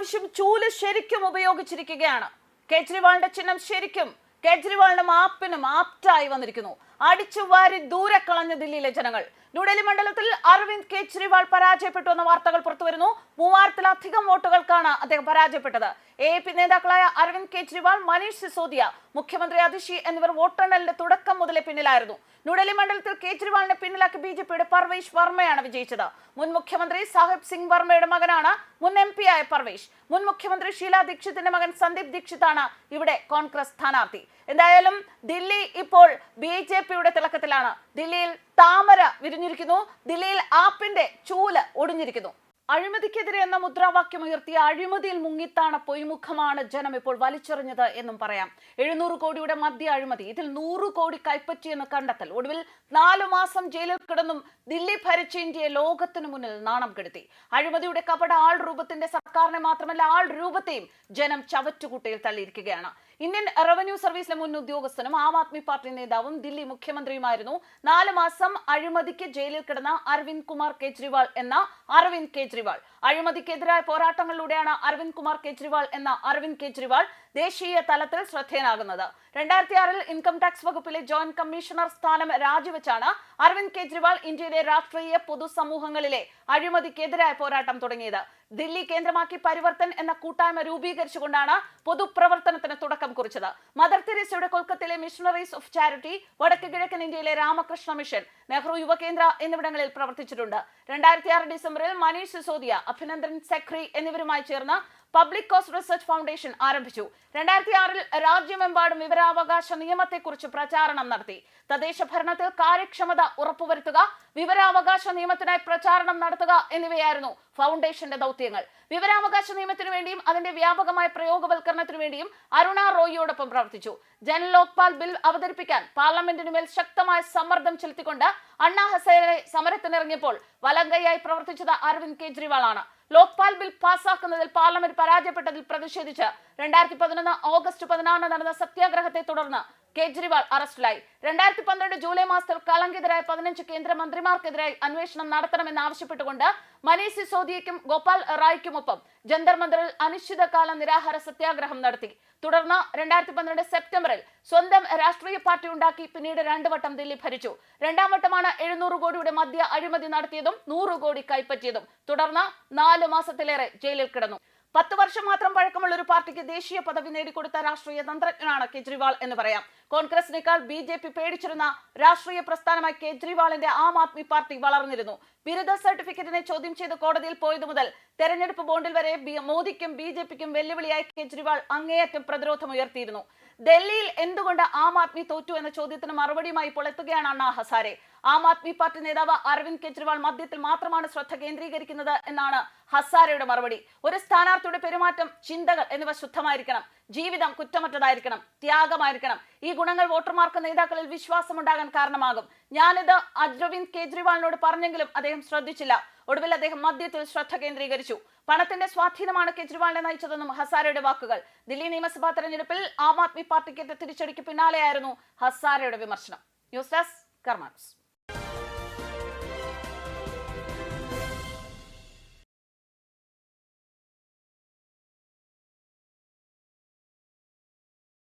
ഇപ്രാവശ്യം ചൂൽ ശരിക്കും ഉപയോഗിച്ചിരിക്കുകയാണ്. കേജ്രിവാളിന്റെ ചിഹ്നം ശരിക്കും കേജ്രിവാളിന്റെ മാപ്പിനും ആപ്റ്റായി വന്നിരിക്കുന്നു. അടിച്ചു വാരി ദൂരെ കളഞ്ഞ ദില്ലിയിലെ ജനങ്ങൾ. ന്യൂഡൽഹി മണ്ഡലത്തിൽ അരവിന്ദ് കേജ്രിവാൾ പരാജയപ്പെട്ടു എന്ന വാർത്തകൾ പുറത്തുവരുന്നു മൂവായിരത്തിലധികം വോട്ടുകൾക്കാണ് അദ്ദേഹം പരാജയപ്പെട്ടത്. എ പി നേതാക്കളായ അരവിന്ദ് കേജ്രിവാൾ മനീഷ് സിസോദിയ മുഖ്യമന്ത്രി അതിഷി എന്നിവർ വോട്ടെണ്ണലിന്റെ തുടക്കം മുതലേ പിന്നിലായിരുന്നു. ന്യൂഡൽഹി മണ്ഡലത്തിൽ കേജ്രിവാളിനെ പിന്നിലാക്കി ബി ജെ പിയുടെ പർവേഷ് വർമ്മയാണ് വിജയിച്ചത്. മുൻ മുഖ്യമന്ത്രി സാഹിബ് സിംഗ് വർമ്മയുടെ മകനാണ് മുൻ എം പി ആയ പർവേഷ്. മുൻ മുഖ്യമന്ത്രി ഷീല ദീക്ഷിത്തിന്റെ മകൻ സന്ദീപ് ദീക്ഷിതാണ് ഇവിടെ കോൺഗ്രസ് സ്ഥാനാർത്ഥി. എന്തായാലും ദില്ലി ഇപ്പോൾ ബി ജെ പിയുടെ തിളക്കത്തിലാണ്. ദില്ലിയിൽ താമര വിരിഞ്ഞിരിക്കുന്നു. ദില്ലിയിൽ ആപ്പിന്റെ ചൂൽ ഒടിഞ്ഞിരിക്കുന്നു. അഴിമതിക്കെതിരെ എന്ന മുദ്രാവാക്യം ഉയർത്തിയ അഴിമതിയിൽ മുങ്ങിത്താണ പൊയ്മുഖമാണ് ജനം ഇപ്പോൾ വലിച്ചെറിഞ്ഞത് എന്നും പറയാം. എഴുന്നൂറ് കോടിയുടെ മദ്യ അഴിമതി ഇതിൽ നൂറ് കോടി കൈപ്പറ്റിയെന്ന് കണ്ടെത്തൽ ഒടുവിൽ നാലു മാസം ജയിലിൽ കിടന്നും ദില്ലി ഭരിച്ച ഇന്ത്യയെ ലോകത്തിനു മുന്നിൽ നാണം കെടുത്തി. അഴിമതിയുടെ കപട ആൾ രൂപത്തിന്റെ സർക്കാരിനെ മാത്രമല്ല ആൾ രൂപത്തെയും ജനം ചവറ്റുകുട്ടയിൽ തള്ളിയിരിക്കുകയാണ്. ഇന്ത്യൻ റവന്യൂ സർവീസിലെ മുൻ ഉദ്യോഗസ്ഥനും ആം ആദ്മി പാർട്ടി നേതാവും ദില്ലി മുഖ്യമന്ത്രിയുമായിരുന്നു. നാല് മാസം അഴിമതിക്ക് ജയിലിൽ കിടന്ന അരവിന്ദ് കുമാർ കേജ്രിവാൾ എന്ന അരവിന്ദ് കേജ്രിവാൾ. അഴിമതിക്കെതിരായ പോരാട്ടങ്ങളിലൂടെയാണ് അരവിന്ദ് കുമാർ കേജ്രിവാൾ എന്ന അരവിന്ദ് കേജ്രിവാൾ ദേശീയ തലത്തിൽ ശ്രദ്ധേയനാകുന്നത്. രണ്ടായിരത്തി ആറിൽ ഇൻകം ടാക്സ് വകുപ്പിലെ ജോയിന്റ് കമ്മീഷണർ സ്ഥാനം രാജിവെച്ചാണ് അരവിന്ദ് കെജ്രിവാൾ ഇന്ത്യയിലെ രാഷ്ട്രീയ പൊതുസമൂഹങ്ങളിലെ അഴിമതിക്കെതിരായ പോരാട്ടം തുടങ്ങിയത്. ദില്ലി കേന്ദ്രമാക്കി പരിവർത്തൻ എന്ന കൂട്ടായ്മ രൂപീകരിച്ചുകൊണ്ടാണ് പൊതുപ്രവർത്തനത്തിന് തുടക്കം കുറിച്ചത്. മദർ തെരേസയുടെ കൊൽക്കത്തയിലെ മിഷണറീസ് ഓഫ് ചാരിറ്റി വടക്ക് കിഴക്കൻ ഇന്ത്യയിലെ രാമകൃഷ്ണ മിഷൻ നെഹ്റു യുവകേന്ദ്ര എന്നിവിടങ്ങളിൽ പ്രവർത്തിച്ചിട്ടുണ്ട്. രണ്ടായിരത്തി ആറ് ഡിസംബറിൽ മനീഷ് സിസോദിയ അഭിനന്ദൻ സെഖ്രി എന്നിവരുമായി ചേർന്ന് പബ്ലിക് കോസ്റ്റ് റിസർച്ച് ഫൗണ്ടേഷൻ ആരംഭിച്ചു. രണ്ടായിരത്തി ആറിൽ രാജ്യമെമ്പാടും വിവരാവകാശ നിയമത്തെക്കുറിച്ച് പ്രചാരണം നടത്തി. തദ്ദേശ ഭരണത്തിൽ കാര്യക്ഷമത ഉറപ്പുവരുത്തുക വിവരാവകാശ നിയമത്തിനായി പ്രചാരണം നടത്തുക എന്നിവയായിരുന്നു ഫൗണ്ടേഷന്റെ ദൗത്യങ്ങൾ. വിവരാവകാശ നിയമത്തിനു വേണ്ടിയും അതിന്റെ വ്യാപകമായ പ്രയോഗവൽക്കരണത്തിനു വേണ്ടിയും അരുണ റോയിയോടൊപ്പം പ്രവർത്തിച്ചു. ജൻ ലോക്പാൽ ബിൽ അവതരിപ്പിക്കാൻ പാർലമെന്റിനു മേൽ ശക്തമായ സമ്മർദ്ദം ചെലുത്തിക്കൊണ്ട് അണ്ണാ ഹസേനെ സമരത്തിനിറങ്ങിയപ്പോൾ വലങ്കയായി പ്രവർത്തിച്ചത് അരവിന്ദ് കെജ്രിവാൾ ആണ് ലോക്പാൽ ബിൽ പാസാക്കുന്നതിൽ പാർലമെന്റ് പരാജയപ്പെട്ടതിൽ പ്രതിഷേധിച്ച് രണ്ടായിരത്തി പതിനൊന്ന് ഓഗസ്റ്റ് പതിനാറിന് നടന്ന സത്യാഗ്രഹത്തെ തുടർന്ന് കേജ്രിവാൾ അറസ്റ്റിലായി. രണ്ടായിരത്തി പന്ത്രണ്ട് ജൂലൈ മാസത്തിൽ കളങ്കിതരായ പതിനഞ്ച് കേന്ദ്രമന്ത്രിമാർക്കെതിരായി അന്വേഷണം നടത്തണമെന്ന് ആവശ്യപ്പെട്ടുകൊണ്ട് മനീഷ് സിസോദിയയ്ക്കും ഗോപാൽ റായ്ക്കുമൊപ്പം ജന്തർ മന്ദറിൽ അനിശ്ചിതകാല നിരാഹാര സത്യാഗ്രഹം നടത്തി. തുടർന്ന് രണ്ടായിരത്തി പന്ത്രണ്ട് സെപ്റ്റംബറിൽ സ്വന്തം രാഷ്ട്രീയ പാർട്ടി ഉണ്ടാക്കി പിന്നീട് രണ്ടു വട്ടം ദില്ലി ഭരിച്ചു. രണ്ടാം വട്ടമാണ് എഴുന്നൂറ് കോടിയുടെ മദ്യ അഴിമതി നടത്തിയതും നൂറ് കോടി കൈപ്പറ്റിയതും. തുടർന്ന് നാല് മാസത്തിലേറെ ജയിലിൽ കിടന്നു. പത്ത് വർഷം മാത്രം പഴക്കമുള്ള ഒരു പാർട്ടിക്ക് ദേശീയ പദവി നേടിക്കൊടുത്ത രാഷ്ട്രീയ തന്ത്രജ്ഞനാണ് കെജ്രിവാൾ എന്ന് പറയാം. കോൺഗ്രസിനേക്കാൾ ബി ജെ പി പേടിച്ചിരുന്ന രാഷ്ട്രീയ പ്രസ്ഥാനമായി കെജ്രിവാളിന്റെ ആം ആദ്മി പാർട്ടി വളർന്നിരുന്നു. ബിരുദ സർട്ടിഫിക്കറ്റിനെ ചോദ്യം ചെയ്ത് കോടതിയിൽ പോയതു മുതൽ തെരഞ്ഞെടുപ്പ് ബോണ്ടിൽ വരെ മോദിക്കും ബി ജെ പിക്കും വെല്ലുവിളിയായി കെജ്രിവാൾ അങ്ങേയറ്റം പ്രതിരോധം ഉയർത്തിയിരുന്നു. ഡൽഹിയിൽ എന്തുകൊണ്ട് ആം ആദ്മി തോറ്റു എന്ന ചോദ്യത്തിന് മറുപടിയുമായി ഇപ്പോൾ എത്തുകയാണ് അണ്ണാ ഹസാരെ. ആം ആദ്മി പാർട്ടി നേതാവ് അരവിന്ദ് കെജ്രിവാൾ മദ്യത്തിൽ മാത്രമാണ് ശ്രദ്ധ കേന്ദ്രീകരിക്കുന്നത് എന്നാണ് ഹസാരയുടെ മറുപടി. ഒരു സ്ഥാനാർത്ഥിയുടെ പെരുമാറ്റം ചിന്തകൾ എന്നിവ ശുദ്ധമായിരിക്കണം. ജീവിതം കുറ്റമറ്റതായിരിക്കണം. ത്യാഗമായിരിക്കണം. ഈ ഗുണങ്ങൾ വോട്ടർമാർക്ക് നേതാക്കളിൽ വിശ്വാസമുണ്ടാകാൻ കാരണമാകും. ഞാനിത് അരവിന്ദ് കെജ്രിവാളിനോട് പറഞ്ഞെങ്കിലും അദ്ദേഹം ശ്രദ്ധിച്ചില്ല. ഒടുവിൽ അദ്ദേഹം മദ്യത്തിൽ ശ്രദ്ധ കേന്ദ്രീകരിച്ചു. പണത്തിന്റെ സ്വാധീനമാണ് കെജ്രിവാളിനെ നയിച്ചതെന്നും ഹസാരയുടെ വാക്കുകൾ. ദില്ലി നിയമസഭാ തെരഞ്ഞെടുപ്പിൽ ആം ആദ്മി പാർട്ടിക്കേറ്റ തിരിച്ചടിക്ക് പിന്നാലെയായിരുന്നു ഹസാരയുടെ വിമർശനം. News desk കർമാൻസ്